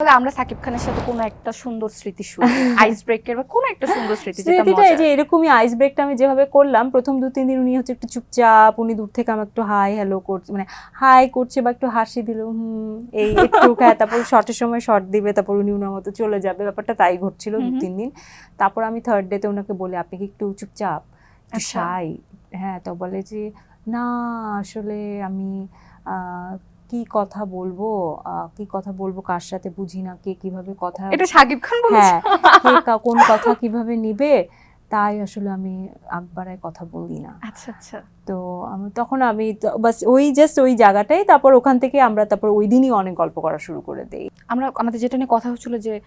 তাহলে আমরা সাকিব খানের সাথে কোনো একটা সুন্দর স্মৃতি শুনি আইস ব্রেকের বা কোনো একটা সুন্দর স্মৃতি স্মৃতিটা এই যে এরকমই আইস ব্রেকটা আমি যেভাবে করলাম প্রথম দু তিন দিন উনি হচ্ছে একটু চুপচাপ উনি দূর থেকে আমার একটু হাই হ্যালো করছে মানে হাই করছে বা একটু হাসি দিল হুম এই একটু হ্যাঁ তারপর শর্টের সময় শর্ট দিবে তারপর উনি ওনার মতো চলে যাবে। ব্যাপারটা তাই ঘটছিল দু। তিন দিন। তারপর আমি থার্ড ডেতে ওনাকে বলি আপনি কি একটু চুপচাপ? একটু আচ্ছা। হ্যাঁ তো বলে যে না আসলে আমি আহ, কি কথা বলব? কি কথা বলব? কার সাথে বুঝি না? কে কীভাবে কথা এটা সাকিব খান বলছে। হ্যাঁ কোন কথা কীভাবে নিবে? তাই আসলে আমি আকবরায় কথা বলি না। আচ্ছা আচ্ছা। তো আমি তখন আমি তো- বাস ওই জাস্ট ওই জায়গাটাই তারপর ওখান থেকে আমরা তারপর ওই দিনই অনেক গল্প করা শুরু করে দেই। আমরা আমাদের যেটা নিয়ে কথা হচ্ছিল যে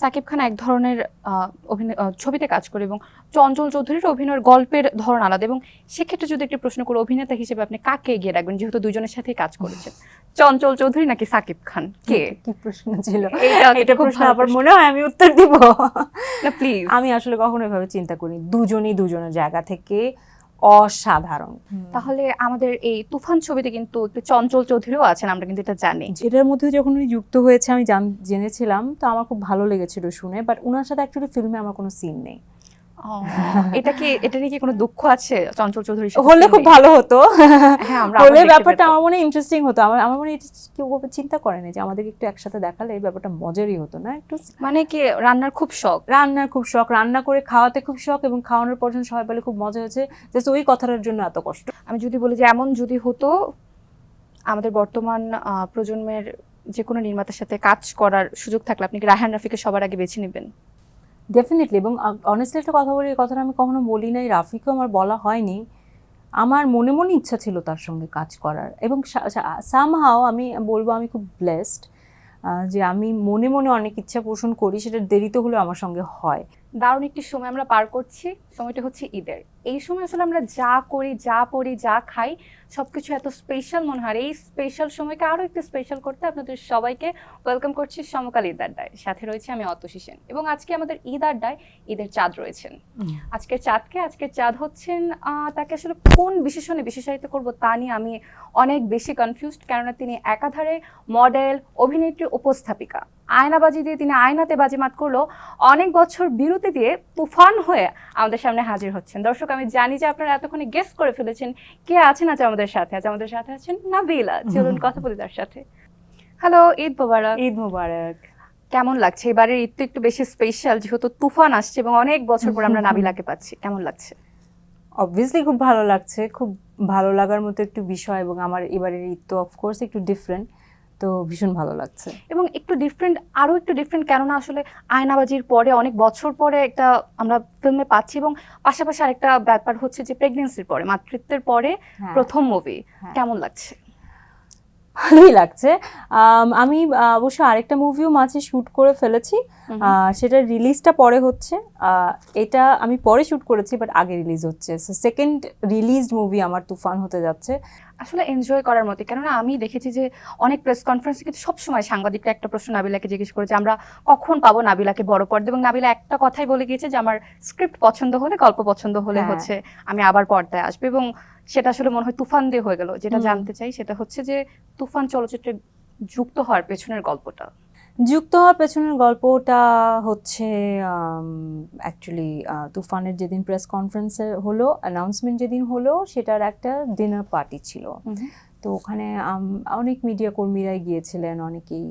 সাকিব খান এক ধরনের অভিনয় ছবিতে কাজ করে এবং চঞ্চল চৌধুরীর অভিনয়ের গল্পের ধরন আলাদা এবং সেক্ষেত্রে যদি একটি প্রশ্ন করে অভিনেতা হিসেবে আপনি কাকে এগিয়ে রাখবেন? যেহেতু দুজনের সাথেই কাজ করেছেন। চঞ্চল চৌধুরী নাকি সাকিব খান? কে? কি প্রশ্ন ছিল? এটা খুব প্রশ্ন ভালো আবার মনে হয় আমি উত্তর দিব। না প্লিজ আমি আসলে কখনো এভাবে চিন্তা করি দুজনই দুজনের জায়গা থেকে অসাধারণ। তাহলে আমাদের এই তুফান ছবিতে কিন্তু একটু চঞ্চল চৌধুরীও আছেন আমরা কিন্তু এটা জানি। এটার মধ্যে যখন উনি যুক্ত হয়েছে আমি জান- জেনেছিলাম তো আমার খুব ভালো লেগেছিল শুনে বাট ওনার সাথে অ্যাকচুয়ালি ফিল্মে আমার কোনো সিন নেই। এটা কি এটা নিয়ে কি কোনো দুঃখ আছে চঞ্চল চৌধুরী হলে খুব ভালো হতো। হ্যাঁ হলে ব্যাপারটা আমার মনে ইন্টারেস্টিং হতো। আমার আমার মনে কেউ চিন্তা করে না যে আমাদেরকে একটু একসাথে দেখালে এই ব্যাপারটা মজারই হতো না? একটু মানে কি রান্নার খুব শখ? রান্নার খুব শখ রান্না করে খাওয়াতে খুব শখ এবং খাওয়ানোর পর যখন সবাই বলে খুব মজা হয়েছে জাস্ট ওই কথাটার জন্য এত কষ্ট। আমি যদি বলি যে এমন যদি হতো আমাদের বর্তমান আহ, প্রজন্মের যে কোনো নির্মাতার সাথে কাজ করার সুযোগ থাকলে আপনি কি রায়হান রাফিকে সবার আগে বেছে নেবেন? ডেফিনেটলি এবং অনেস্টলি একটা কথা বলি, এই কথাটা আমি কখনো বলি নাই, রাফিকেও আমার বলা হয়নি। আমার মনে মনে ইচ্ছা ছিল তার সঙ্গে কাজ করার, এবং সামহাও আমি বলব আমি খুব ব্লেসড যে আমি মনে মনে অনেক ইচ্ছা পোষণ করি, সেটা দেরিতে হলেও আমার সঙ্গে হয়। দারুণ একটি সময় আমরা পার করছি। সময়টা হচ্ছে ঈদের। এই সময় আসলে আমরা যা করি যা পড়ি যা খাই সবকিছু এত স্পেশাল মনে হয়। এই স্পেশাল সময়কে আরও একটু স্পেশাল করতে আপনাদের সবাইকে ওয়েলকাম করছি সমকাল ঈদ আড্ডায়। সাথে রয়েছে আমি অতসী সেন এবং আজকে আমাদের ঈদ আড্ডায় ঈদের চাঁদ রয়েছেন। আজকের চাঁদকে আজকের চাঁদ হচ্ছেন তাকে আসলে কোন বিশেষণে বিশেষায়িত করব তা নিয়ে আমি অনেক বেশি কনফিউজড কেননা তিনি একাধারে মডেল অভিনেত্রী উপস্থাপিকা। আয়নাবাজি দিয়ে তিনি আয়নাতে বাজিমাত করল। অনেক বছর বিরতি দিয়ে তুফান হয়ে আমাদের সামনে হাজির হচ্ছেন। দর্শক আমি জানি যে আপনারা এতক্ষণে গেস করে ফেলেছেন কে আছেন আজ আমাদের সাথে। আজ আমাদের সাথে আছেন নাবিলা। চলুন কথা বলি তার সাথে। হ্যালো ঈদ মোবারক। ঈদ মোবারক। কেমন লাগছে? এবারের ঈদ তো একটু বেশি স্পেশাল যেহেতু তুফান আসছে এবং অনেক বছর পর আমরা নাবিলাকে পাচ্ছি। কেমন লাগছে? অবভিয়াসলি খুব ভালো লাগছে। খুব ভালো লাগার মতো একটু বিষয় এবং আমার এবারের ঈদ তো অফকোর্স একটু ডিফারেন্ট তো ভীষণ ভালো লাগছে। এবং একটু ডিফারেন্ট আরও একটু ডিফারেন্ট কেননা আসলে আয়নাবাজির পরে অনেক বছর পরে একটা আমরা ফিল্মে পাচ্ছি এবং পাশাপাশি আরেকটা ব্যাপার হচ্ছে যে প্রেগনেন্সির পরে মাতৃত্বের পরে হ্যাঁ। প্রথম মুভি হ্যাঁ। কেমন লাগছে? ভালোই লাগছে। আম, অবশ্য আরেকটা মুভিও মাঝে শুট করে ফেলেছি। সেটার রিলিজটা পরে হচ্ছে। আহ, এটা আমি পরে শুট করেছি বাট আগে রিলিজ হচ্ছে। সেকেন্ড রিলিজড মুভি আমার তুফান হতে যাচ্ছে। আসলে এনজয় করার মতো। কেননা আমি দেখেছি যে অনেক প্রেস কনফারেন্সে কিন্তু সবসময় সাংবাদিকরা একটা প্রশ্ন নাবিলাকে জিজ্ঞেস করেছে আমরা কখন পাবো নাবিলাকে বড় পর্দা? এবং নাবিলা একটা কথাই বলে গিয়েছে যে আমার স্ক্রিপ্ট পছন্দ হলে গল্প পছন্দ হলে হ্যাঁ। হচ্ছে আমি আবার পর্দায় আসব। এবং সেটা আসলে মনে হয় তুফান দিয়ে হয়ে গেল। যেটা জানতে চাই সেটা হচ্ছে যে তুফান চলচ্চিত্রে যুক্ত হওয়ার পেছনের গল্পটা। যুক্ত হওয়ার পেছনের গল্পটা হচ্ছে অ্যাকচুয়ালি তুফানের যেদিন প্রেস কনফারেন্সে হলো অ্যানাউন্সমেন্ট যেদিন হলো সেটার একটা ডিনার পার্টি ছিল। তো ওখানে অনেক মিডিয়া কর্মীরাই গিয়েছিলেন অনেকেই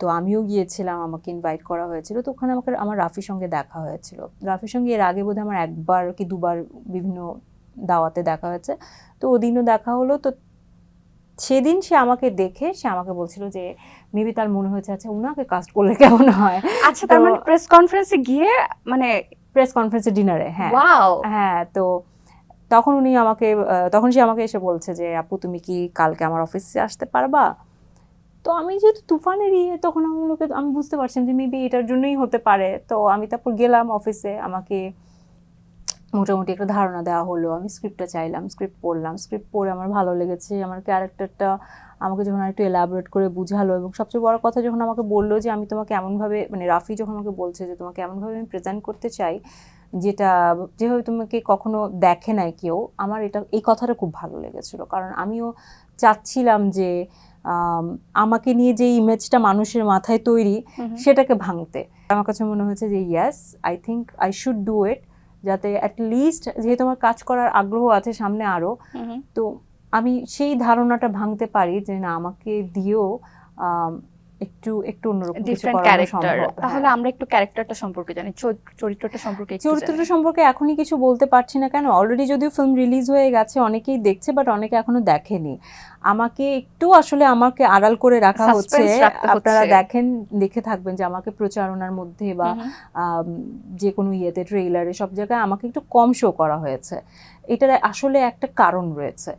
তো আমিও গিয়েছিলাম আমাকে ইনভাইট করা হয়েছিল। তো ওখানে আমাকে আমার রাফির সঙ্গে দেখা হয়েছিল। রাফির সঙ্গে এর আগে বোধহয় আমার একবার কি দুবার বিভিন্ন দাওয়াতে দেখা হয়েছে। তো ওদিনও দেখা হলো তো সেদিন সে আমাকে দেখে সে আমাকে বলছিল যে মেবি তার মনে হয়েছে আচ্ছা উনাকে কাস্ট করলে কেমন হয়? আচ্ছা তার মানে প্রেস কনফারেন্সে গিয়ে মানে প্রেস কনফারেন্সে ডিনারে হ্যাঁ। হ্যাঁ তো তখন উনি আমাকে তখন সে আমাকে এসে বলছে যে আপু তুমি কি কালকে আমার অফিসে আসতে পারবা? তো আমি যেহেতু তুফানের ইয়ে তখন আমি বুঝতে পারছিলাম যে মেবি এটার জন্যই হতে পারে। তো আমি তারপর গেলাম অফিসে আমাকে মোটামুটি একটা ধারণা দেওয়া হলো। আমি স্ক্রিপ্টটা চাইলাম স্ক্রিপ্ট পড়লাম। স্ক্রিপ্ট পড়ে আমার ভালো লেগেছে। আমার ক্যারেক্টারটা আমাকে যখন একটু এলাবোরেট করে বুঝালো এবং সবচেয়ে বড় কথা যখন আমাকে বলল যে আমি তোমাকে এমনভাবে মানে রাফি যখন আমাকে বলছে যে তোমাকে এমনভাবে আমি প্রেজেন্ট করতে চাই যেটা যেভাবে তোমাকে কখনো দেখে নাই কেউ আমার এটা এই কথাটা খুব ভালো লেগেছিলো। কারণ আমিও চাচ্ছিলাম যে আমাকে নিয়ে যে ইমেজটা মানুষের মাথায় তৈরি সেটাকে ভাঙতে। আমার কাছে মনে হয়েছে যে yes I think I should do it যাতে অ্যাটলিস্ট যেহেতু আমার কাজ করার আগ্রহ আছে সামনে আরও তো আমি সেই ধারণাটা ভাঙতে পারি যে না আমাকে দিয়েও একটু একটু অন্যরকম ডিফারেন্ট ক্যারেক্টার তাহলে। আমরা একটু ক্যারেক্টারটা সম্পর্কে জানি চরিত্র- চরিত্রটা সম্পর্কে চরিত্রটা সম্পর্কে এখনই কিছু বলতে পারছি না কেন? অলরেডি যদিও ফিল্ম রিলিজ হয়ে গেছে অনেকেই দেখছে বাট অনেকে এখনও দেখেনি। আমাকে একটু আসলে আমাকে আড়াল করে রাখা হচ্ছে। আপনারা দেখেন দেখে থাকবেন যে আমাকে প্রচারণার মধ্যে বা। যে কোনো ইয়েতে ট্রেইলারে সব জায়গায় আমাকে একটু কম শো করা হয়েছে। এটার আসলে একটা কারণ রয়েছে।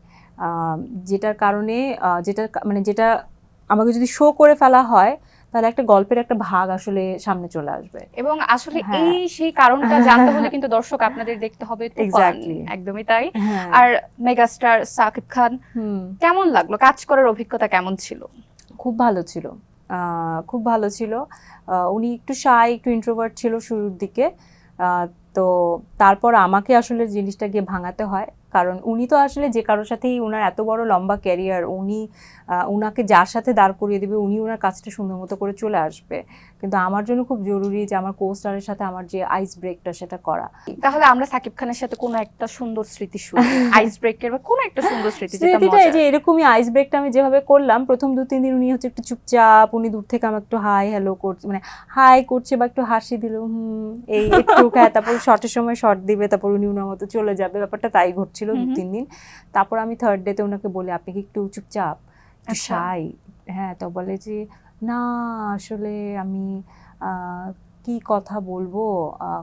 যেটার কারণে যেটা মানে যেটা আমাকে যদি শো করে ফেলা হয় তাহলে একটা গল্পের একটা ভাগ আসলে সামনে চলে আসবে। এবং আসলে হ্যাঁ। এই সেই কারণটা জানতে হলে কিন্তু দর্শক আপনাদের দেখতে হবে একদমই তাই। হ্যাঁ। আর মেগাস্টার সাকিব খান কেমন লাগল? কাজ করার অভিজ্ঞতা কেমন ছিল? খুব ভালো ছিল। আহ, খুব ভালো ছিল। উনি একটু শাই একটু ইন্ট্রোভার্ট ছিল শুরুর দিকে। তো তারপর আমাকে আসলে জিনিসটা গিয়ে ভাঙাতে হয়। কারণ উনি তো আসলে যে কারোর সাথেই ওনার এত বড় লম্বা ক্যারিয়ার উনি আহ, উনাকে যার সাথে দাঁড় করিয়ে দেবে উনি ওনার কাজটা সুন্দর মতো করে চলে আসবে। কিন্তু আমার জন্য খুব জরুরি যে আমার কো স্টারের সাথে আমার যে আইস ব্রেকটা সেটা করা। তাহলে আমরা সাকিব খানের সাথে কোনো একটা সুন্দর স্মৃতি আইস ব্রেকের বা কোনো একটা সুন্দর স্মৃতি স্মৃতিটা এই যে এরকমই আইস ব্রেকটা আমি যেভাবে করলাম প্রথম দু তিন দিন উনি হচ্ছে একটু চুপচাপ উনি দূর থেকে আমার একটু হাই হ্যালো করছে মানে হাই করছে বা একটু হাসি দিল হুম এই একটু হ্যাঁ তারপর শর্টের সময় শর্ট দিবে তারপর উনি ওনার মতো চলে যাবে ব্যাপারটা তাই ঘটছিল দু। তিন দিন। তারপর আমি থার্ড ডেতে ওনাকে বলি আপনি কি একটু চুপচাপ? একটু আচ্ছা। হ্যাঁ তো বলে যে না আসলে আমি আহ, কি কথা বলব?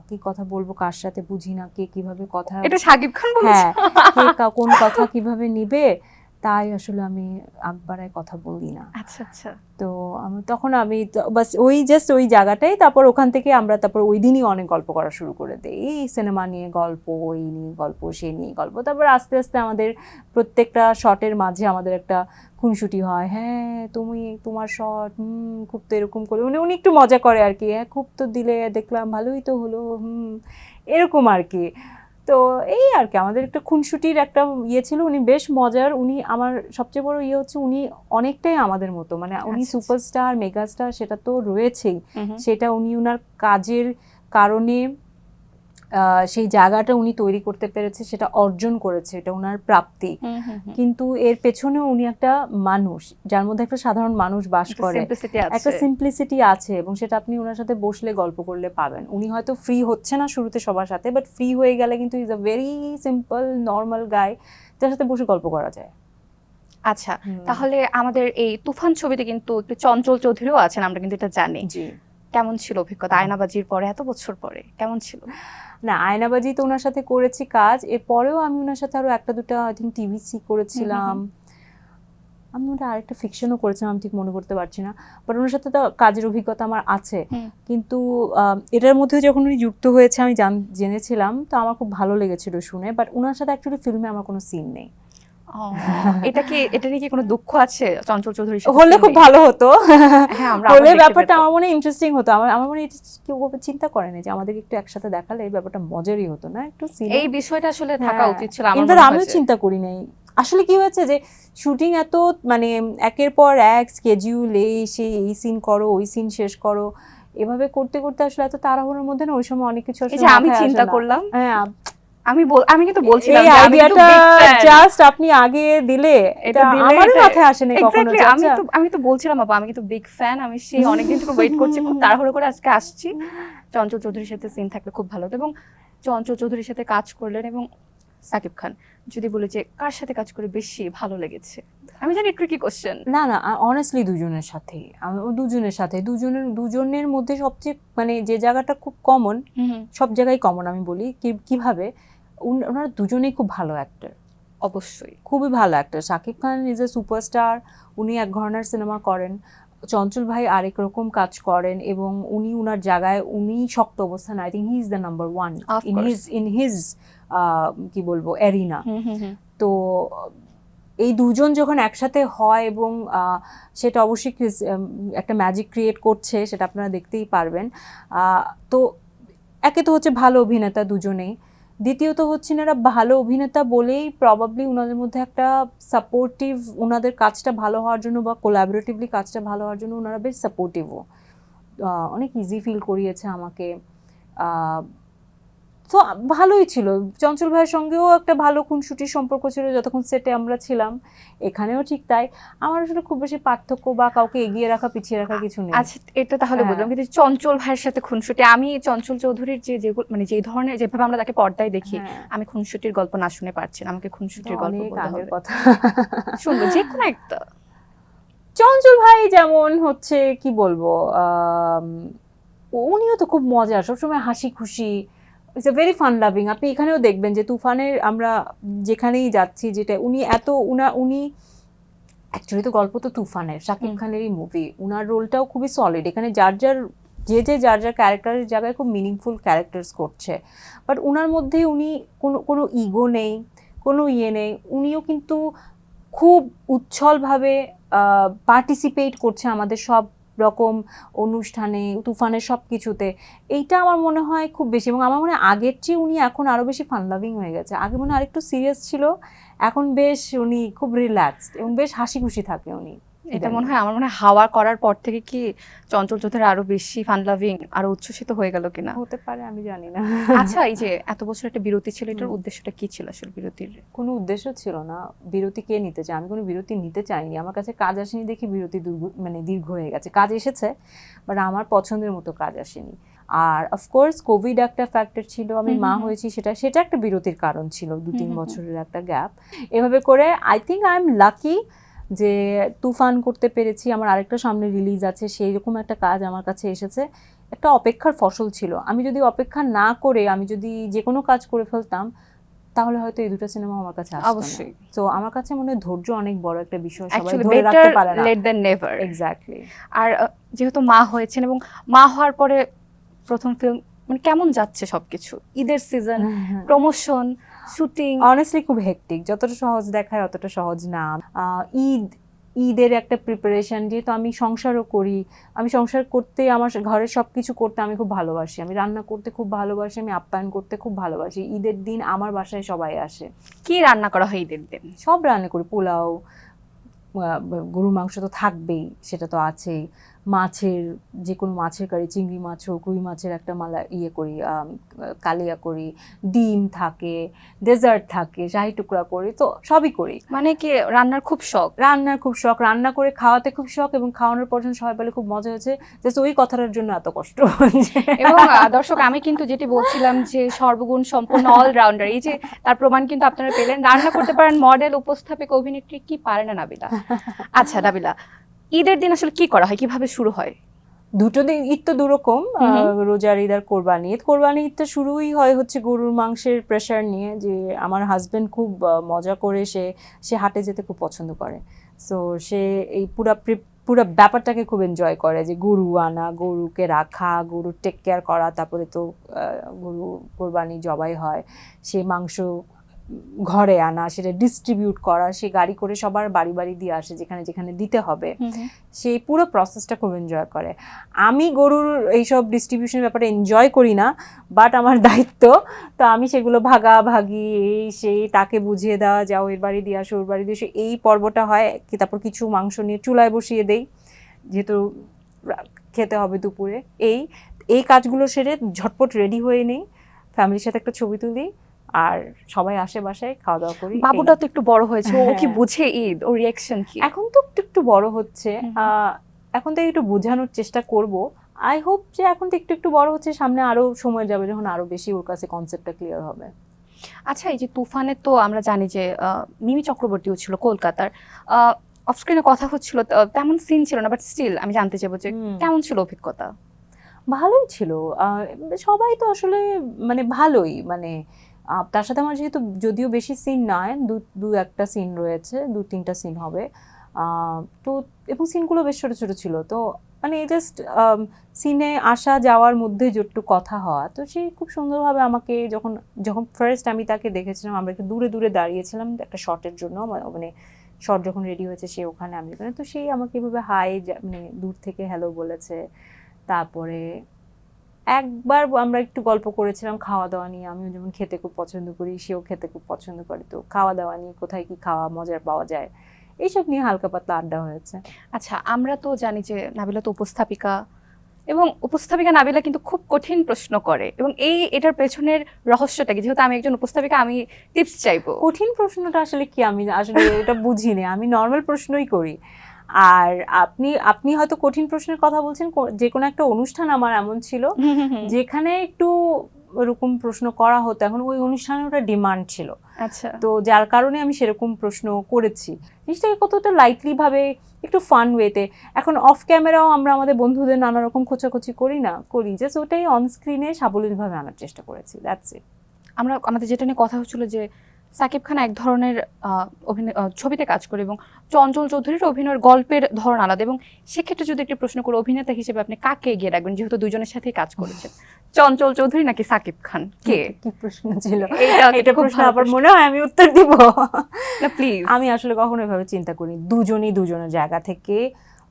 কি কথা বলব? কার সাথে বুঝি না? কে কীভাবে কথা এটা সাকিব খান বলেছে। হ্যাঁ কোন কথা কীভাবে নিবে? তাই আসলে আমি আকবারায় কথা বলি না। আচ্ছা আচ্ছা। তো আমি তখন আমি তো- বাস ওই জাস্ট ওই জায়গাটাই তারপর ওখান থেকে আমরা তারপর ওই দিনই অনেক গল্প করা শুরু করে দিই। এই সিনেমা নিয়ে গল্প ওই নিয়ে গল্প সে নিয়ে গল্প। তারপর আস্তে আস্তে আমাদের প্রত্যেকটা শটের মাঝে আমাদের একটা খুনসুটি হয়। হ্যাঁ তুমি তোমার শট হুম খুব তো এরকম করে। উনি উনি একটু মজা করে আর কি। হ্যাঁ খুব তো দিলে দেখলাম ভালোই তো হলো হুম। এরকম আর কি। তো এই আর কি আমাদের একটা খুনসুটির একটা ইয়ে ছিল উনি বেশ মজার উনি আমার সবচেয়ে বড় ইয়ে হচ্ছে উনি অনেকটাই আমাদের মতো মানে উনি আচ্ছা। সুপারস্টার মেগাস্টার সেটা তো রয়েছেই। সেটা উনি ওনার কাজের কারণে সেই জায়গাটা উনি তৈরি করতে পেরেছে সেটা অর্জন করেছে এটা ওনার প্রাপ্তি। কিন্তু এর পেছনে উনি একটা মানুষ যার মধ্যে একটা সাধারণ মানুষ বাস করে। একটা সিম্পলিসিটি আছে এবং সেটা আপনি ওনার সাথে বসলে গল্প করলে পাবেন। উনি হয়তো ফ্রি হচ্ছে না শুরুতে সবার সাথে বাট ফ্রি হয়ে গেলে কিন্তু is a very simple normal guy যার সাথে বসে গল্প করা যায়। আচ্ছা তাহলে আমাদের এই তুফান ছবিতে কিন্তু একটু চঞ্চল চৌধুরীও আছেন আমরা কিন্তু এটা জানি। কেমন ছিল অভিজ্ঞতা? আয়নাবাজির পরে এত বছর পরে কেমন ছিল? না আয়নাবাজি তো ওনার সাথে করেছি কাজ। এরপরেও আমি ওনার সাথে আরও একটা দুটো আই থিঙ্ক টিভিসি করেছিলাম। আমি ওটা আরেকটা ফিকশনও করেছিলাম আমি ঠিক মনে করতে পারছি না। বাট ওনার সাথে তো কাজের অভিজ্ঞতা আমার আছে। কিন্তু এটার মধ্যে যখন উনি যুক্ত হয়েছে আমি জান জেনেছিলাম। তো আমার খুব ভালো লেগেছিল শুনে। বাট ওনার সাথে অ্যাকচুয়ালি ফিল্মে আমার কোনো সিন নেই। এটা কি এটা নিয়ে কি কোনো দুঃখ আছে চঞ্চল চৌধুরী হলে খুব ভালো হতো। হ্যাঁ হলে ব্যাপারটা আমার মনে ইন্টারেস্টিং হতো। আমার আমার মনে কেউ চিন্তা করে না যে আমাদেরকে একটু একসাথে দেখালে এই ব্যাপারটা মজারই হতো না। একটু এই বিষয়টা আসলে থাকা হ্যাঁ। উচিত ছিল আমার আমিও চিন্তা করি নাই। আসলে কি হয়েছে যে শুটিং এত মানে একের পর এক স্কেডিউল এই সেই এই সিন করো ওই সিন শেষ করো। এভাবে করতে করতে আসলে এত তাড়াহুড়োর মধ্যে না ওই সময় অনেক কিছু আসলে আমি চিন্তা করলাম। হ্যাঁ আমি আমি কিন্তু বলছিলাম এই আইডিয়াটা জাস্ট আপনি আগে দিলে এটা এটা- মাথায় আসেনি কখনো আমি আচ্ছা, তো আমি তো বলছিলাম বাবা আমি কিন্তু বিগ ফ্যান আমি সেই অনেকদিন থেকে ওয়েট করছি খুব তাড়াহুড়ো করে আজকে আসছি। চঞ্চল চৌধুরীর সাথে সিন থাকলে খুব ভালো হতো এবং চঞ্চল চৌধুরীর সাথে কাজ করলেন এবং সাকিব খান যদি বলে যে কার সাথে কাজ করে বেশি ভালো লেগেছে? আমি জানি ট্রিকি কোশ্চেন না না অনেস্টলি দুজনের সাথে দুজনের সাথে দুজনের দুজনের মধ্যে সবচেয়ে মানে যে জায়গাটা খুব কমন সব জায়গায় কমন আমি বলি কীভাবে? ওনারা দুজনেই খুব ভালো অ্যাক্টর অবশ্যই। খুবই ভালো actor Shakib Khan is a superstar উনি এক ধরনের সিনেমা করেন। চঞ্চল ভাই আরেক রকম কাজ করেন এবং উনি উনার জায়গায় উনি শক্ত অবস্থান। I think he is the number one in his in his কি বলব হুম তো এই দুজন যখন একসাথে হয় এবং সেটা অবশ্যই একটা ম্যাজিক ক্রিয়েট করছে সেটা আপনারা দেখতেই পারবেন। তো একে তো হচ্ছে ভালো অভিনেতা দুজনেই। দ্বিতীয়ত হচ্ছে এনারা ভালো অভিনেতা বলেই প্রবাবলি ওনাদের মধ্যে একটা সাপোর্টিভ ওনাদের কাজটা ভালো হওয়ার জন্য বা কোলাবরেটিভলি কাজটা ভালো হওয়ার জন্য ওনারা বেশ সাপোর্টিভও অনেক ইজি ফিল করিয়েছে আমাকে। তো ভালোই ছিল। চঞ্চল ভাইয়ের সঙ্গেও একটা ভালো খুনসুটির সম্পর্ক ছিল যতক্ষণ সেটে আমরা ছিলাম। এখানেও ঠিক তাই। আমার আসলে খুব বেশি পার্থক্য বা কাউকে এগিয়ে রাখা পিছিয়ে রাখা কিছু নেই। আচ্ছা এটা তাহলে বললাম কিন্তু চঞ্চল ভাইয়ের সাথে খুনসুটি আমি চঞ্চল চৌধুরীর যে যেগুলো মানে যে ধরনের যেভাবে আমরা তাকে পর্দায় দেখি হ্যাঁ, আমি খুনসুটির গল্প না শুনে পারছি না। আমাকে খুনসুটির গল্প বলতে হবে। কথা। শুনব যে কোনো একটা। চঞ্চল ভাই যেমন হচ্ছে কি বলব উনিও তো খুব মজা সবসময় হাসি খুশি it's a very fun loving আপনি এখানেও দেখবেন যে তুফানের আমরা যেখানেই যাচ্ছি যেটা উনি এত উনা উনি অ্যাকচুয়ালি তো গল্প তো তুফানের শাকিব খানেরই মুভি উনার রোলটাও খুবই সলিড এখানে যার যার যে যে যার যার ক্যারেক্টারের জায়গায় খুব মিনিংফুল ক্যারেক্টার্স করছে। বাট উনার মধ্যে উনি কোনো কোনো ইগো নেই কোনো ইয়ে নেই। উনিও কিন্তু খুব উচ্ছলভাবে পার্টিসিপেট করছে আমাদের সব রকম অনুষ্ঠানে, তুফানের সব কিছুতে এইটা আমার মনে হয় খুব বেশি। এবং আমার মনে হয় আগের চেয়ে উনি এখন আরও বেশি ফান লাভিং হয়ে গেছে। আগে মনে হয় আরেকটু সিরিয়াস ছিল, এখন বেশ উনি খুব রিল্যাক্সড এবং বেশ হাসি খুশি থাকে উনি। এটা মনে হয় আমার মনে হয় হাওয়া করার পর থেকে কি চঞ্চল চৌধুরী আরও বেশি ফান লাভিং আরও উচ্ছ্বসিত হয়ে গেল কিনা? হতে পারে আমি জানি না। আচ্ছা এই যে এত বছর একটা বিরতি ছিল এটার উদ্দেশ্যটা কি ছিল আসলে বিরতির? কোনো উদ্দেশ্য ছিল না বিরতি কে নিতে চায়? আমি কোনো বিরতি নিতে চাইনি। আমার কাছে কাজ আসেনি দেখি বিরতি মানে দীর্ঘ হয়ে গেছে। কাজ এসেছে বাট আমার পছন্দের মতো কাজ আসেনি। আর অফকোর্স কোভিড একটা ফ্যাক্টর ছিল আমি মা। হয়েছি সেটা সেটা একটা বিরতির কারণ ছিল দু তিন। বছরের একটা গ্যাপ এভাবে করে I think I am lucky যে তুফান করতে পেরেছি আমার আরেকটা সামনে রিলিজ আছে সেই রকম একটা কাজ আমার কাছে এসেছে। একটা অপেক্ষার ফসল ছিল। আমি যদি অপেক্ষা না করে আমি যদি যে কোনো কাজ করে ফেলতাম তাহলে হয়তো এই দুটো সিনেমা আমার কাছে আসতো অবশ্যই। তো আমার কাছে মনে হয় ধৈর্য অনেক বড় একটা বিষয় সবাই ধরে রাখতে পারে না। লেট নেভার এক্স্যাক্টলি আর যেহেতু মা হয়েছেন এবং মা হওয়ার পরে প্রথম ফিল্ম মানে কেমন যাচ্ছে সবকিছু? ঈদের সিজন প্রমোশন শুটিং অনেস্টলি খুব হেকটিক যতটা সহজ দেখায় অতটা সহজ না। ঈদ ঈদের একটা প্রিপারেশন যেহেতু আমি সংসারও করি আমি সংসার করতে আমার ঘরের সব কিছু করতে আমি খুব ভালোবাসি। আমি রান্না করতে খুব ভালোবাসি আমি আপ্যায়ন করতে খুব ভালোবাসি। ঈদের দিন আমার বাসায় সবাই আসে। কি রান্না করা হয় ঈদের দিন? সব রান্না করি। পোলাও গরুর মাংস তো থাকবেই সেটা তো আছেই। মাছের যে কোনো মাছের কারি চিংড়ি মাছ হোক রুই মাছের একটা মালা ইয়ে করি কালিয়া করি ডিম থাকে ডেজার্ট থাকে শাহি টুকরা করি তো সবই করি। মানে কি রান্নার খুব শখ? রান্নার খুব শখ রান্না করে খাওয়াতে খুব শখ এবং খাওয়ানোর পর সবাই বলে খুব মজা হয়েছে জাস্ট ওই কথাটার জন্য এত কষ্ট। এবং দর্শক আমি কিন্তু যেটি বলছিলাম যে সর্বগুণ সম্পূর্ণ অলরাউন্ডার এই যে তার প্রমাণ কিন্তু আপনারা পেলেন রান্না করতে পারেন মডেল উপস্থাপিক অভিনেত্রী কি পারে না নাবিলা? আচ্ছা নাবিলা ঈদের দিন আসলে কি করা হয়? কীভাবে শুরু হয়? দুটো দিন ঈদ তো দুরকম। রোজার ঈদ আর কোরবানি। ঈদ কোরবানি ঈদটা শুরুই হয় হচ্ছে গরুর মাংসের প্রেশার নিয়ে যে আমার হাজবেন্ড খুব মজা করে সে সে হাটে যেতে খুব পছন্দ করে। সো সে এই পুরা প্রি- পুরো ব্যাপারটাকে খুব এনজয় করে যে গরু আনা গরুকে রাখা গরুর টেক কেয়ার করা তারপরে তো গরু কোরবানি জবাই হয়। সে মাংস ঘরে আনা সেটা ডিস্ট্রিবিউট করা সে গাড়ি করে সবার বাড়ি বাড়ি দিয়ে আসে যেখানে যেখানে দিতে হবে। সেই পুরো প্রসেসটা খুব এনজয় করে। আমি গরুর এইসব ডিস্ট্রিবিউশনের ব্যাপারে এনজয় করি না বাট আমার দায়িত্ব তো আমি সেগুলো ভাগাভাগি এই সেই তাকে বুঝিয়ে দেওয়া যাও এর বাড়ি দিয়ে আসো ওর বাড়ি দিয়ে এই পর্বটা হয় কি তারপর কিছু মাংস নিয়ে চুলায় বসিয়ে দেই। যেহেতু খেতে হবে দুপুরে এই এই কাজগুলো সেরে ঝটপট রেডি হয়ে নেই। ফ্যামিলির সাথে একটা ছবি তুলি আর সবাই আসে বাসায় খাওয়া দাওয়া করি বাবুটা তো একটু বড় হয়েছে ও কি হ্যাঁ। বুঝে ঈদ ও রিয়াকশন কি? এখন তো একটু একটু বড় হচ্ছে। এখন থেকে একটু বোঝানোর চেষ্টা করব। আই হোপ যে এখন তো একটু একটু বড় হচ্ছে সামনে আরও সময় যাবে যখন আরও বেশি ওর কাছে কনসেপ্টটা ক্লিয়ার হবে। আচ্ছা এই যে তুফানে তো আমরা জানি যে মিমি চক্রবর্তীও ছিল কলকাতার। অফস্ক্রিনে কথা হচ্ছিল তেমন সিন ছিল না বাট স্টিল আমি জানতে চাইব যে কেমন ছিল অভিজ্ঞতা? ভালোই ছিল। আহ, সবাই তো আসলে মানে ভালোই মানে তার সাথে আমার যেহেতু যদিও বেশি সিন নয়, দু দু একটা সিন রয়েছে, দু তিনটা সিন হবে। তো, এবং সিনগুলো বেশ ছোটো ছোটো ছিল। তো মানে জাস্ট সিনে আসা, যাওয়ার মধ্যে যেটু কথা হওয়া, তো সে খুব সুন্দরভাবে আমাকে যখন যখন ফার্স্ট আমি তাকে দেখেছিলাম, আমরা একটু দূরে দূরে দাঁড়িয়েছিলাম একটা শটের জন্য মানে শর্ট যখন রেডি হয়েছে, সে ওখানে আমি ওখানে তো সেই আমাকে এভাবে হাই মানে দূর থেকে হ্যালো বলেছে। তারপরে একবার আমরা একটু গল্প করেছিলাম খাওয়া দাওয়া নিয়ে। আমিও যেমন খেতে খুব পছন্দ করি সেও খেতে খুব পছন্দ করে। তো খাওয়া দাওয়া নিয়ে কোথায় কি খাওয়া মজার পাওয়া যায় এইসব নিয়ে হালকা পাতলা আড্ডা হয়েছে। আচ্ছা আমরা তো জানি যে নাবিলা তো উপস্থাপিকা এবং উপস্থাপিকা নাবিলা কিন্তু খুব কঠিন প্রশ্ন করে এবং এই এটার পেছনের রহস্যটা কি? যেহেতু আমি একজন উপস্থাপিকা আমি টিপস চাইব। কঠিন প্রশ্নটা আসলে কি? আমি আসলে এটা বুঝিনি। আমি নর্মাল প্রশ্নই করি। আর আপনি আপনি হয়তো কঠিন প্রশ্নের কথা বলছেন যে কোনো একটা অনুষ্ঠান আমার এমন ছিল যেখানে একটু ওরকম প্রশ্ন করা হতো। এখন ওই অনুষ্ঠানে ওটা ডিমান্ড ছিল। আচ্ছা। তো যার কারণে আমি সেরকম প্রশ্ন করেছি। জিনিসটাকে কতটা লাইটলি ভাবে একটু ফান ওয়েতে এখন অফ ক্যামেরাও আমরা আমাদের বন্ধুদের নানা রকম খোঁচাখুচি করি না করি। জাস্ট ওটাই অন স্ক্রিনে সাবলীলভাবে আনার চেষ্টা করেছি দ্যাটস ইট আমরা আমাদের যেটা নিয়ে কথা হচ্ছিল যে সাকিব খান এক ধরনের অভিনয় ছবিতে কাজ করে এবং চঞ্চল চৌধুরীর অভিনয়ের গল্পের ধরন আলাদা এবং সেক্ষেত্রে যদি একটি প্রশ্ন করে অভিনেতা হিসেবে আপনি কাকে এগিয়ে রাখবেন? যেহেতু দুজনের সাথেই কাজ করেছেন। চঞ্চল চৌধুরী নাকি সাকিব খান? কে? কি প্রশ্ন ছিল? এটা খুব প্রশ্ন ভালো আবার মনে হয় আমি উত্তর দিব। না প্লিজ আমি আসলে কখনো এভাবে চিন্তা করি দুজনই দুজনের জায়গা থেকে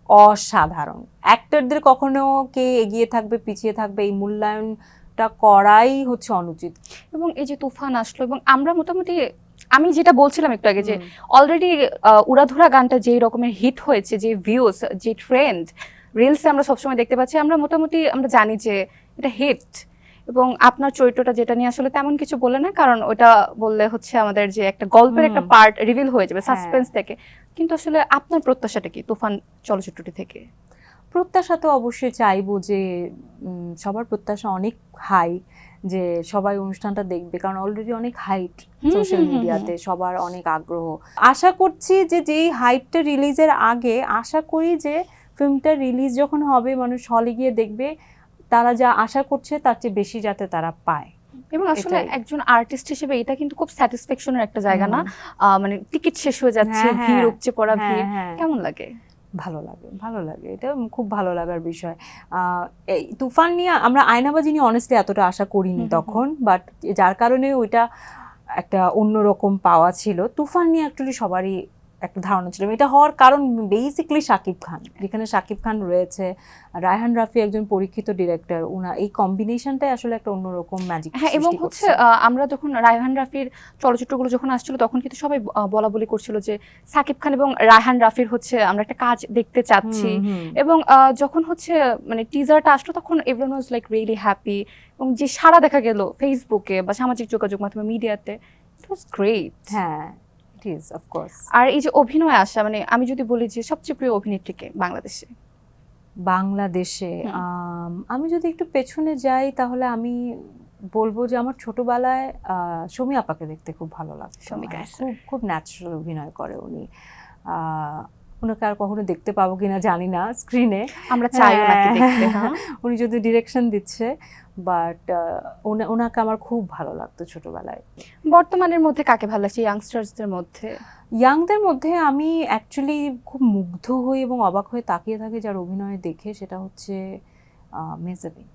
অসাধারণ। অ্যাক্টরদের কখনো কে এগিয়ে থাকবে পিছিয়ে থাকবে এই মূল্যায়নটা করাই হচ্ছে অনুচিত। এবং এই যে তুফান আসলো এবং আমরা মোটামুটি আমি যেটা বলছিলাম একটু আগে যে অলরেডি উড়াধুরা গানটা যে রকমের হিট হয়েছে যে ভিউজ যে ট্রেন্ড রিলসে আমরা সবসময় দেখতে পাচ্ছি আমরা মোটামুটি আমরা জানি যে এটা হিট এবং আপনার চরিত্রটা যেটা নিয়ে আসলে তেমন কিছু বলে না কারণ ওটা বললে হচ্ছে আমাদের যে একটা গল্পের একটা পার্ট রিভিল হয়ে যাবে হ্যাঁ। সাসপেন্স থেকে। কিন্তু আসলে আপনার প্রত্যাশাটা কি তুফান চলচ্চিত্রটি থেকে? প্রত্যাশা তো অবশ্যই চাইব যে সবার প্রত্যাশা অনেক হাই যে সবাই অনুষ্ঠানটা দেখবে কারণ অলরেডি অনেক হাইট সোশ্যাল মিডিয়াতে সবার অনেক আগ্রহ। আশা করছি যে যেই হাইপটা রিলিজের আগে আশা করি যে ফিল্মটা রিলিজ যখন হবে মানুষ হলে গিয়ে দেখবে তারা যা আশা করছে তার চেয়ে বেশি যাতে তারা পায়। এবং আসলে একজন আর্টিস্ট হিসেবে এটা কিন্তু খুব স্যাটিসফ্যাকশনের একটা জায়গা না? মানে টিকিট শেষ হয়ে যাচ্ছে হ্যাঁ, হ্যাঁ। ভিড় উপচে পড়া হ্যাঁ, ভিড়। কেমন লাগে? ভালো লাগে ভালো লাগে। এটা খুব ভালো লাগার বিষয়। এই তুফান নিয়ে আমরা আয়নাবাজি নিয়ে অনেস্টলি এতটা আশা করিনি তখন বাট যার কারণে ওইটা একটা অন্যরকম পাওয়া ছিল। তুফান নিয়ে অ্যাকচুয়ালি সবারই একটা ধারণা ছিল। এটা হওয়ার কারণ বেসিক্যালি শাকিব খান। যেখানে শাকিব খান রয়েছে রায়হান রাফি একজন পরীক্ষিত ডিরেক্টর উনা এই কম্বিনেশনটাই আসলে একটা অন্যরকম ম্যাজিক হ্যাঁ এবং হচ্ছে আমরা যখন রায়হান রাফির চলচ্চিত্রগুলো যখন আসছিল তখন কিন্তু সবাই বলা বলি করছিল যে সাকিব খান এবং রায়হান রাফির হচ্ছে আমরা একটা কাজ দেখতে চাচ্ছি। এবং যখন হচ্ছে মানে টিজারটা আসলো তখন everyone was like really happy এবং যে সারা দেখা গেল ফেসবুকে বা সামাজিক যোগাযোগ মাধ্যমে মিডিয়াতে ইট ওয়াজ গ্রেট হ্যাঁ। অফকোর্স আর এই যে অভিনয় আসা মানে আমি যদি বলি যে সবচেয়ে প্রিয় অভিনেত্রীকে বাংলাদেশে? বাংলাদেশে আমি যদি একটু পেছনে যাই তাহলে আমি বলব যে আমার ছোটবেলায় সমী আপাকে দেখতে খুব ভালো লাগতো। হ্যাঁ, খুব খুব ন্যাচারাল অভিনয় করে উনি। ওনাকে আর কখনো দেখতে পাবো কিনা জানি না স্ক্রিনে আমরা চাই দেখতে হ্যাঁ। উনি যদি ডিরেকশন দিচ্ছে বাট ওনাকে আমার খুব ভালো লাগতো ছোটবেলায়। বর্তমানের মধ্যে কাকে ভালো লাগছে ইয়াংস্টার্সদের মধ্যে? ইয়াংদের মধ্যে আমি অ্যাকচুয়ালি খুব মুগ্ধ হই এবং অবাক হয়ে তাকিয়ে থাকি যার অভিনয় দেখে সেটা হচ্ছে Mejabin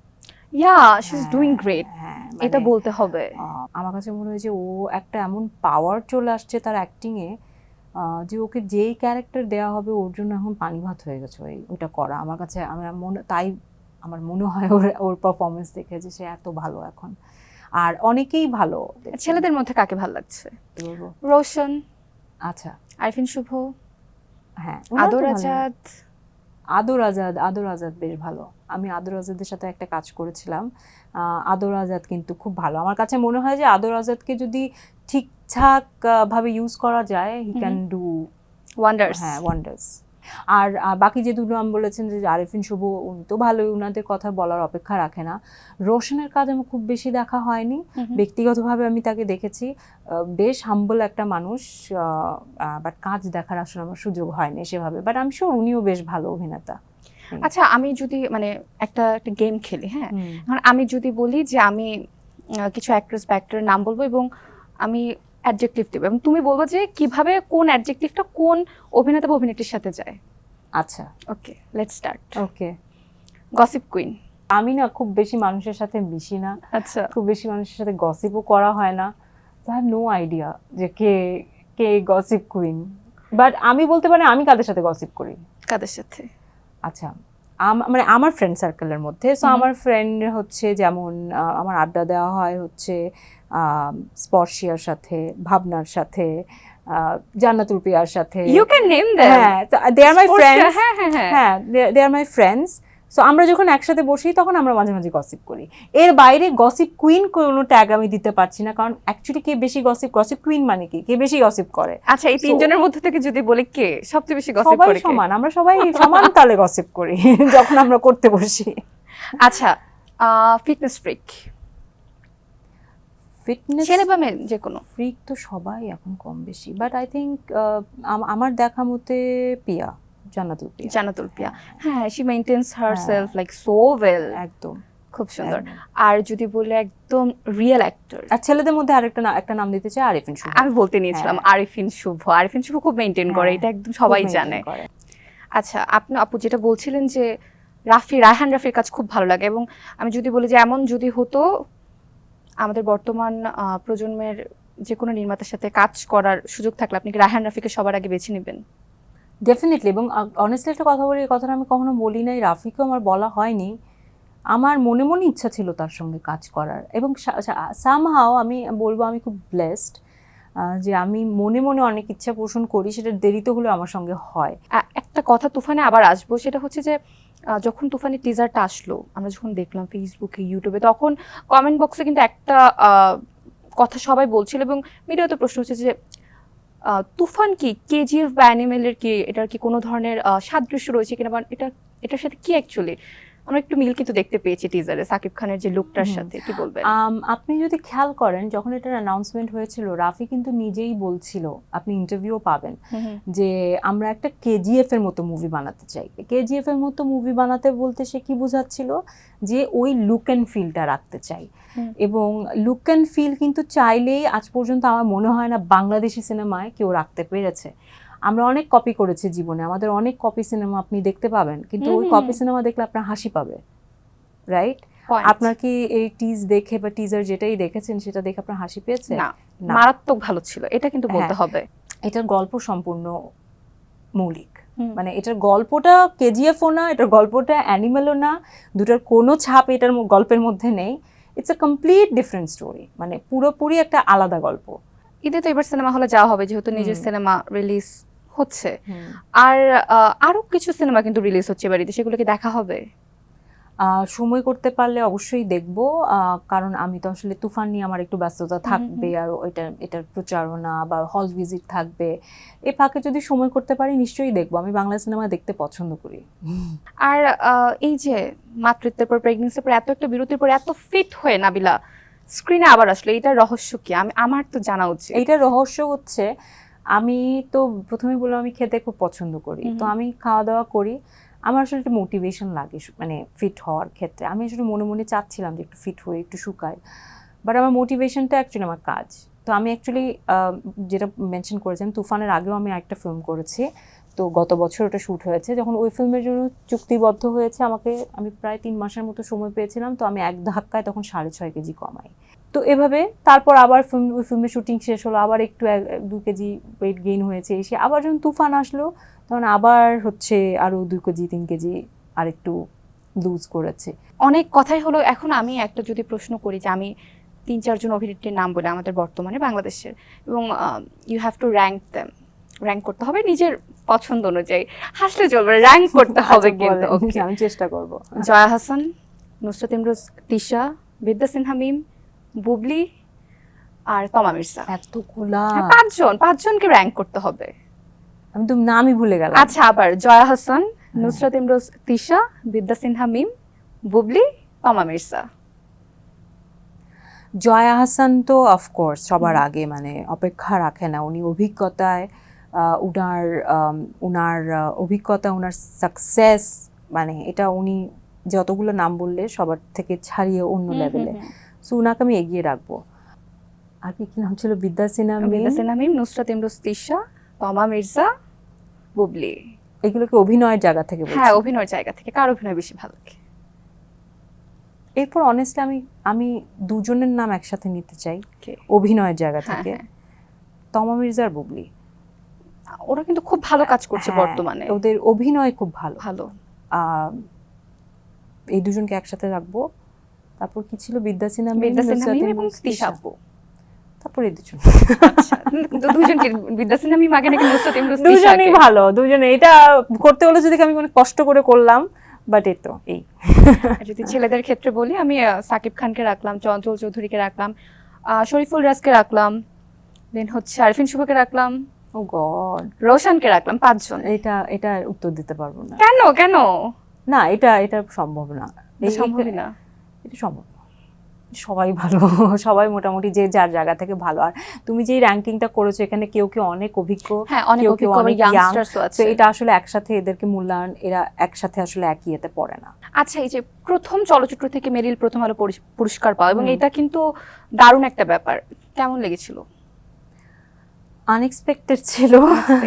yeah she is doing great হ্যাঁ এটা মানে, বলতে হবে। আমার কাছে মনে হয় যে ও একটা এমন পাওয়ার চলে আসছে তার অ্যাক্টিংয়ে যে ওকে যেই ক্যারেক্টার দেওয়া হবে ওর জন্য এখন পানি ভাত হয়ে গেছে ওই ওটা করা। আমার কাছে আমার মনে তাই আমার মনে হয় ওর ওর পারফরমেন্স দেখে যে সে এত ভালো এখন। আর অনেকেই ভালো ছেলেদের মধ্যে কাকে ভালো লাগছে? রোশন আচ্ছা। আইফিন শুভ হ্যাঁ আদর আজাদ আদর আজাদ আদর আজাদ বেশ ভালো। আমি আদর আজাদের সাথে একটা কাজ করেছিলাম। আহ, আদর আজাদ কিন্তু খুব ভালো। আমার কাছে মনে হয় যে আদর আজাদকে যদি ঠিকঠাক ভাবে ইউজ করা যায় হি ক্যান ডু ওয়ান্ডার্স হ্যাঁ ওয়ান্ডার্স আর বাকি যে দুটো নাম বলেছেন যে আরিফিন শুভ উনি তো ভালোই ওনাদের কথা বলার অপেক্ষা রাখে না। রোশনের কাজ আমার খুব বেশি দেখা হয়নি। ব্যক্তিগতভাবে আমি তাকে দেখেছি। বেশ হাম্বল একটা মানুষ বাট কাজ দেখার আসলে আমার সুযোগ হয়নি সেভাবে। বাট আমি শিওর উনিও বেশ ভালো অভিনেতা। আচ্ছা আমি যদি মানে একটা একটা গেম খেলি হ্যাঁ? এখন আমি যদি বলি যে আমি কিছু অ্যাক্ট্রেস বা অ্যাক্টরের নাম বলব এবং আমি অ্যাডজেক্টিভ দেবে। এবং তুমি বলব যে কীভাবে কোন অ্যাডজেক্টিভটা কোন অভিনেতা বা অভিনেত্রীর সাথে যায়। আচ্ছা। Okay let's start okay gossip queen আমি না খুব বেশি মানুষের সাথে মিশি না। আচ্ছা। খুব বেশি মানুষের সাথে গসিপও করা হয় না। আই হ্যাভ নো আইডিয়া যে কে কে গসিপ কুইন বাট আমি বলতে পারি আমি কাদের সাথে গসিপ করি? কাদের সাথে? আচ্ছা। মানে আমার ফ্রেন্ড সার্কেলের মধ্যে। সো আমার ফ্রেন্ড হচ্ছে যেমন আমার আড্ডা দেওয়া হয় হচ্ছে স্পর্শিয়ার সাথে ভাবনার সাথে জান্নাতুল পিয়ার সাথে। ইউ ক্যান নেম হ্যাঁ দে আর মাই ফ্রেন্ডস হ্যাঁ হ্যাঁ হ্যাঁ। হ্যাঁ they R my friends so আমরা যখন একসাথে বসি তখন আমরা মাঝে মাঝে গসিপ করি। এর বাইরে গসিপ কুইন কোনো ট্যাগ আমি দিতে পারছি না কারণ অ্যাকচুয়ালি কে বেশি গসিপ গসিপ কুইন মানে কি? কে বেশি গসিপ করে? আচ্ছা এই তিনজনের মধ্যে থেকে যদি বলি কে সবচেয়ে বেশি গসিপ করে সমান আমরা সবাই সমান তালে গসিপ করি যখন আমরা করতে বসি। আচ্ছা ফিটনেস ফ্রিক ফিটনেস ছেলে বা মেয়ে যে কোনো। ফ্রিক তো সবাই এখন কম বেশি বাট আই থিঙ্ক আমার দেখা মতে পিয়া। জান্নাতুল পিয়া হ্যাঁ শি মেইনটেন্স হার হ্যাঁ। লাইক সো ওয়েল একদম। খুব সুন্দর। আর যদি বলে একদম রিয়েল অ্যাক্টর আর ছেলেদের মধ্যে আরেকটা একটা নাম দিতে চাই আরিফিন শুভ। আমি বলতে নিয়েছিলাম হ্যাঁ। আরিফিন শুভ। আরিফিন শুভ খুব মেনটেন করে হ্যাঁ, এটা একদম সবাই জানে। আচ্ছা আপনি আপু যেটা বলছিলেন যে রাফি রায়হান রাফির কাজ খুব ভালো লাগে এবং আমি যদি বলি যে এমন যদি হতো আমাদের বর্তমান প্রজন্মের যে কোনো নির্মাতার সাথে কাজ করার সুযোগ থাকলে আপনি কি রায়হান রাফিকে সবার আগে বেছে নেবেন? ডেফিনেটলি এবং অনেস্টলি একটা কথা বলি, এই কথাটা আমি কখনো বলি নাই, রাফিকেও আমার বলা হয়নি। আমার মনে মনে ইচ্ছা ছিল তার সঙ্গে কাজ করার, এবং সামহাও আমি বলব আমি খুব ব্লেসড যে আমি মনে মনে অনেক ইচ্ছা পোষণ করি, সেটা দেরিতে হলেও আমার সঙ্গে হয়। একটা কথা তুফানে আবার আসব, সেটা হচ্ছে যে যখন তুফানের টিজারটা আসলো, আমরা যখন দেখলাম ফেসবুকে ইউটিউবে তখন কমেন্ট বক্সে কিন্তু একটা কথা সবাই বলছিল, এবং মিডিয়াতে প্রশ্ন হচ্ছে যে তুফান কি? কেজিএফ বা অ্যানিমেলের কি, এটার কি কোনো ধরনের সাদৃশ্য রয়েছে কিনা? বা এটা, এটার সাথে কি অ্যাকচুয়ালি আমরা একটু মিল কিন্তু দেখতে পেয়েছি টিজারে সাকিব খানের যে লুকটার সাথে কি বলবেন? আপনি যদি খেয়াল করেন যখন এটার অ্যানাউন্সমেন্ট হয়েছিল রাফি কিন্তু নিজেই বলছিল আপনি ইন্টারভিউ পাবেন। যে আমরা একটা কেজিএফ এর মতো মুভি বানাতে চাই। কেজিএফ এর মতো মুভি বানাতে বলতে সে কি বোঝাচ্ছিল? যে ওই লুক অ্যান্ড ফিলটা রাখতে চাই। এবং লুক অ্যান্ড ফিল কিন্তু চাইলেই আজ পর্যন্ত আমার মনে হয় না বাংলাদেশি সিনেমায় কেউ রাখতে পেরেছে। আমরা অনেক কপি করেছি জীবনে আমাদের অনেক কপি সিনেমা আপনি দেখতে পাবেন কিন্তু ওই কপি সিনেমা দেখলে আপনার হাসি পাবে রাইট আপনার কি এই টিজ দেখে বা টিজার যেটাই দেখেছেন সেটা দেখে আপনার হাসি পেয়েছে? না। মারাত্মক ভালো ছিল এটা কিন্তু বলতে হ্যাঁ। হবে। এটার গল্প সম্পূর্ণ মৌলিক। মানে এটার গল্পটা কেজিএফও না এটার গল্পটা অ্যানিমেলও না দুটার কোনো ছাপ এটার গল্পের মধ্যে নেই। It's a complete different story মানে পুরোপুরি একটা আলাদা গল্প। ঈদে তো এবার সিনেমা হলে যাওয়া হবে যেহেতু নিজের সিনেমা রিলিজ হচ্ছে। আর আরও কিছু সিনেমা কিন্তু রিলিজ হচ্ছে বাড়িতে সেগুলো কি দেখা হবে? সময় করতে পারলে অবশ্যই দেখব কারণ আমি তো আসলে তুফান নিয়ে আমার একটু ব্যস্ততা থাকবে আর ওইটা এটার প্রচারণা বা হল ভিজিট থাকবে। এ ফাঁকে যদি সময় করতে পারি নিশ্চয়ই দেখব। আমি বাংলা সিনেমা দেখতে পছন্দ করি। আর এই যে মাতৃত্বের পর প্রেগনেন্সির পর এত একটা বিরতির পর এত ফিট হয়ে নাবিলা স্ক্রিনে আবার আসলে এটার রহস্য কি? আমি আমার তো জানা উচিত। এইটার রহস্য হচ্ছে আমি তো প্রথমে বললাম আমি খেতে খুব পছন্দ করি। তো আমি খাওয়া দাওয়া করি। আমার আসলে একটা মোটিভেশন লাগে মানে ফিট হওয়ার ক্ষেত্রে। আমি আসলে মনে মনে চাচ্ছিলাম যে একটু ফিট হয়ে একটু শুকাই। বাট আমার মোটিভেশনটা অ্যাকচুয়ালি আমার কাজ। তো আমি অ্যাকচুয়ালি যেটা মেনশন করেছেন তুফানের আগেও আমি একটা ফিল্ম করেছি। তো গত বছর ওটা শ্যুট হয়েছে। যখন ওই ফিল্মের জন্য চুক্তিবদ্ধ হয়েছে আমাকে আমি প্রায় তিন মাসের মতো সময় পেয়েছিলাম। তো আমি এক ধাক্কায় তখন সাড়ে ছয় কেজি কমাই। তো এভাবে তারপর আবার ফিল্ম ফিল্মের শুটিং শেষ হলো আবার একটু দু কেজি ওয়েট গেইন হয়েছে এসে আবার যখন তুফান আসলো তখন আবার হচ্ছে আরও দুই কেজি তিন কেজি আর একটু লুজ করেছে। অনেক কথাই হলো এখন আমি একটা যদি প্রশ্ন করি যে আমি তিন চারজন অভিনেত্রীর নাম বলে আমাদের বর্তমানে বাংলাদেশের এবং you have to rank them rank করতে হবে নিজের পছন্দ অনুযায়ী। হাসলে চলবে র্যাঙ্ক করতে হবে আচ্ছা, কিন্তু আমি চেষ্টা করব। জয়া হাসান নুসরাত ইমরোজ তিশা বিদ্যা সিনহা মিম বুবলি আর তমা মির্জা। এতগুলা হ্যাঁ, পাঁচজন পাঁচজনকে র্যাঙ্ক করতে হবে। আমি তো নামই ভুলে গেলাম। আচ্ছা আবার জয়া হাসান নুসরাত ইমরোজ তিশা বিদ্যা সিনহা মিম বুবলি তমা মির্জা। জয়া হাসান তো অফকোর্স সবার আগে মানে অপেক্ষা রাখে না। উনি অভিজ্ঞতায় উনার উনার অভিজ্ঞতা উনার সাকসেস মানে এটা উনি যতগুলো নাম বললে সবার থেকে ছাড়িয়ে অন্য লেভেলে সো আমি এগিয়ে রাখব। আর কি নাম ছিল? বিদ্যা সিনহা বিদ্যা? সিনহা মিম নুসরাত ইমরোজ তিশা তমা মির্জা বুবলি। এগুলোকে অভিনয়ের জায়গা থেকে হ্যাঁ অভিনয়ের জায়গা থেকে। কার অভিনয় বেশি ভালো লাগে? এরপর অনেস্টলি আমি আমি দুজনের নাম একসাথে নিতে চাই। অভিনয়ের জায়গা হ্যাঁ, থেকে। হ্যাঁ। তমা মির্জার বুবলি। ওরা কিন্তু খুব ভালো কাজ করছে হ্যাঁ, বর্তমানে। ওদের অভিনয় খুব ভালো। ভালো। আহ, এই দুজনকে একসাথে রাখব। তারপর কি ছিল? বিদ্যা সিনহা বিদ্যা সিনহা নুসরাত মিম ইমরোজ, এবং তারপর দুজন। আচ্ছা সিনহা মিম আগে নাকি নুসরাত ইমরোজ দুজনেই ভালো দুজনে। এটা করতে হলে যদি আমি অনেক কষ্ট করে করলাম বাট এই তো এই। যদি ছেলেদের ক্ষেত্রে বলি আমি সাকিব খানকে রাখলাম চঞ্চল চৌধুরীকে রাখলাম আহ, শরীফুল রাজকে রাখলাম দেন হচ্ছে আরফিন শুভকে রাখলাম ও গড। রোশনকে রাখলাম পাঁচজন। এটা এটা উত্তর দিতে পারব না। কেন কেন? না এটা এটা সম্ভব না। সম্ভবই না। এটা সম্ভব সবাই ভালো সবাই মোটামুটি যে যার জায়গা থেকে ভালো। আর তুমি যে র্যাঙ্কিংটা করেছ এখানে কেউ কেউ অনেক অভিজ্ঞ হ্যাঁ কেউ কেউ অনেক তো এটা আসলে একসাথে এদেরকে মূল্যায়ন এরা একসাথে আসলে একই এতে পড়ে না। আচ্ছা এই যে প্রথম চলচ্চিত্র থেকে মেরিল প্রথম আলো পুরস- পুরস্কার পাওয়া এবং এটা কিন্তু দারুণ একটা ব্যাপার। কেমন লেগেছিল? আনএক্সপেক্টেড ছিল।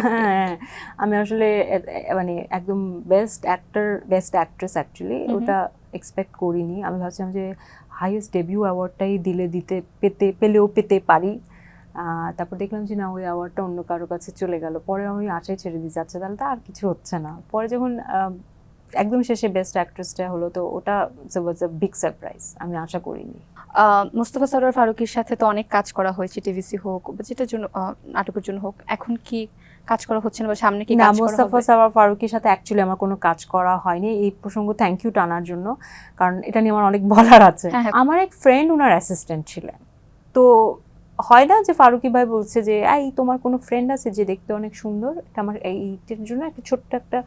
হ্যাঁ আমি আসলে মানে একদম best actor best actress actually. ওটা এক্সপেক্ট করিনি। আমি ভাবছিলাম যে হাইয়েস্ট ডেবিউ অ্যাওয়ার্ডটাই দিলে দিতে পেতে, পেলেও পেতে পারি। তারপর দেখলাম যে না, ওই অ্যাওয়ার্ডটা অন্য কারও কাছে চলে গেল। পরে আমি আশাই ছেড়ে দিয়েছি যাচ্ছে তাহলে তো আর কিছু হচ্ছে না। পরে যখন একদম শেষে বেস্ট অ্যাক্ট্রেসটা হলো, তো ওটা ওয়াজ আ বিগ সারপ্রাইজ আমি আশা করিনি। মোস্তফা সরোয়ার ফারুকের সাথে তো অনেক কাজ করা হয়েছে টিভিসি হোক বা যেটার জন্য নাটকের জন্য হোক। এখন কি কাজ করা হচ্ছে না বা সামনে কি না কাজ করা মোস্তাফা? সাওয়ার ফারুকের সাথে অ্যাকচুয়ালি আমার কোনো কাজ করা হয়নি। এই প্রসঙ্গ থ্যাংক ইউ টানার জন্য কারণ এটা নিয়ে আমার অনেক বলার আছে। হ্যাঁ, হ্যাঁ। আমার এক ফ্রেন্ড ওনার অ্যাসিস্ট্যান্ট ছিলেন। তো হয় না যে ফারুকি ভাই বলছে যে এই তোমার কোনো ফ্রেন্ড আছে যে দেখতে অনেক সুন্দর? এটা আমার এই- এইটার জন্য একটা ছোট্ট একটা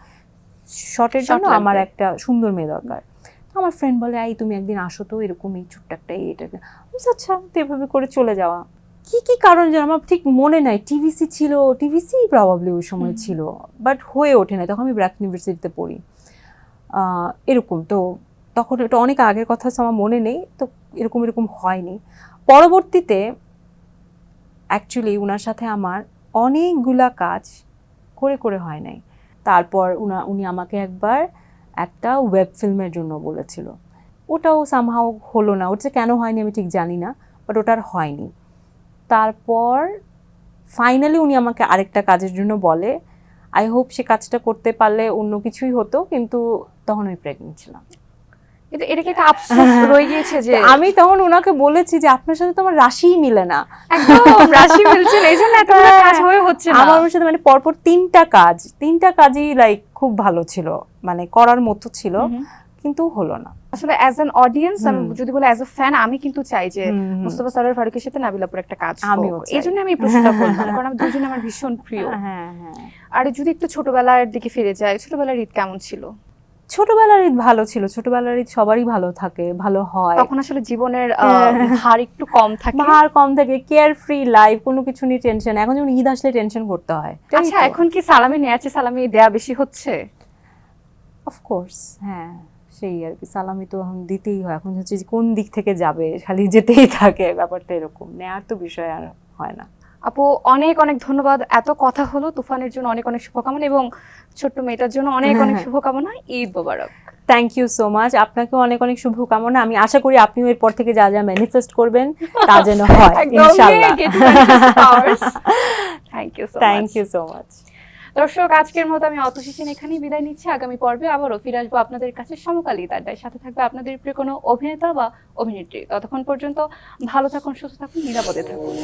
শর্টের জন্য আমার একটা সুন্দর মেয়ে দরকার। তো আমার ফ্রেন্ড বলে এই তুমি একদিন আসো তো এরকম এই ছোট্ট একটা এই এটা এটা। আমি বলছি, আচ্ছা তো এভাবে করে চলে যাওয়া। কি কি কারণ যেন আমার ঠিক মনে নাই। টিভিসি ছিল টিভিসি প্রবাবলি ওই সময় ছিল বাট হয়ে ওঠে না তখন আমি ব্র্যাক ইউনিভার্সিটিতে পড়ি। এরকম। তো তখন এটা অনেক আগের কথা আমার মনে নেই। তো এরকম এরকম হয়নি। পরবর্তীতে অ্যাকচুয়ালি ওনার সাথে আমার অনেকগুলা কাজ করে করে হয় নাই। তারপর উনা উনি আমাকে একবার একটা ওয়েব ফিল্মের জন্য বলেছিল। ওটাও সামহাও হলো না। ওটা কেন হয়নি আমি ঠিক জানি না বাট ওটার হয়নি। তারপর ফাইনালি উনি আমাকে আরেকটা কাজের জন্য বলে আই হোপ সে কাজটা করতে পারলে অন্য কিছুই হতো। কিন্তু তখন আমি প্রেগনেন্ট ছিলাম। কিন্তু এটা কি একটা আফসোস রয়ে গিয়েছে যে আমি তখন ওনাকে বলেছি যে আপনার সাথে তো আমার রাশিই মিলে না। একদম রাশি মিলছে না এই এতগুলো কাজ হয়ে হচ্ছে না। আমার সাথে মানে পরপর তিনটা কাজ তিনটা কাজই লাইক খুব ভালো ছিল। মানে করার মতো ছিল। কিন্তু হলো না। আসলে অ্যাজ অ্যান অডিয়েন্স আমি যদি বলি অ্যাজ আ ফ্যান আমি কিন্তু চাই যে। মুস্তফা সরোয়ার ফারুকের সাথে নাবিলাপুর একটা কাজ আমিও এই জন্য আমি প্রশ্নটা করলাম কারণ আমি দুজনে আমার ভীষণ প্রিয়। হ্যাঁ হ্যাঁ আর যদি একটু ছোটবেলার দিকে ফিরে যায় ছোটবেলার ঈদ কেমন ছিল? ছোটবেলার ঈদ ভালো ছিল। ছোটবেলার ঈদ সবারই ভালো থাকে ভালো হয়। তখন আসলে জীবনের হ্যাঁ। ভার একটু কম থাকে। ভার কম থাকে কেয়ার ফ্রি লাইফ কোনো কিছু নিয়ে টেনশন এখন যেমন ঈদ আসলে টেনশন করতে হয়। আচ্ছা এখন কি সালামি চেয়ে সালামি দেয়া বেশি হচ্ছে? অফকোর্স হ্যাঁ। সেই আর কি সালামি তো এখন দিতেই হয়। এখন হচ্ছে যে কোন দিক থেকে যাবে খালি যেতেই থাকে ব্যাপারটা এরকম। নেয়ার তো বিষয় আর হয় না। আপু অনেক অনেক ধন্যবাদ। এত কথা হলো তুফানের জন্য অনেক অনেক শুভকামনা এবং ছোট্ট মেয়েটার জন্য অনেক অনেক শুভকামনা। Eid Mubarak. Thank you so much আপনাকে অনেক অনেক শুভকামনা। আমি আশা করি আপনিও এরপর থেকে যা যা ম্যানিফেস্ট করবেন তা যেন হয় ইনশাআল্লাহ thank you thank you so much দর্শক, আজকের মতো আমি অত সেন এখানেই বিদায় নিচ্ছি। আগামী পর্বে আবারও ফিরে আসব আপনাদের কাছে সমকালী তার সাথে থাকবে আপনাদের প্রিয় কোনো অভিনেতা বা অভিনেত্রী। ততক্ষণ পর্যন্ত ভালো থাকুন, সুস্থ থাকুন, নিরাপদে থাকুন।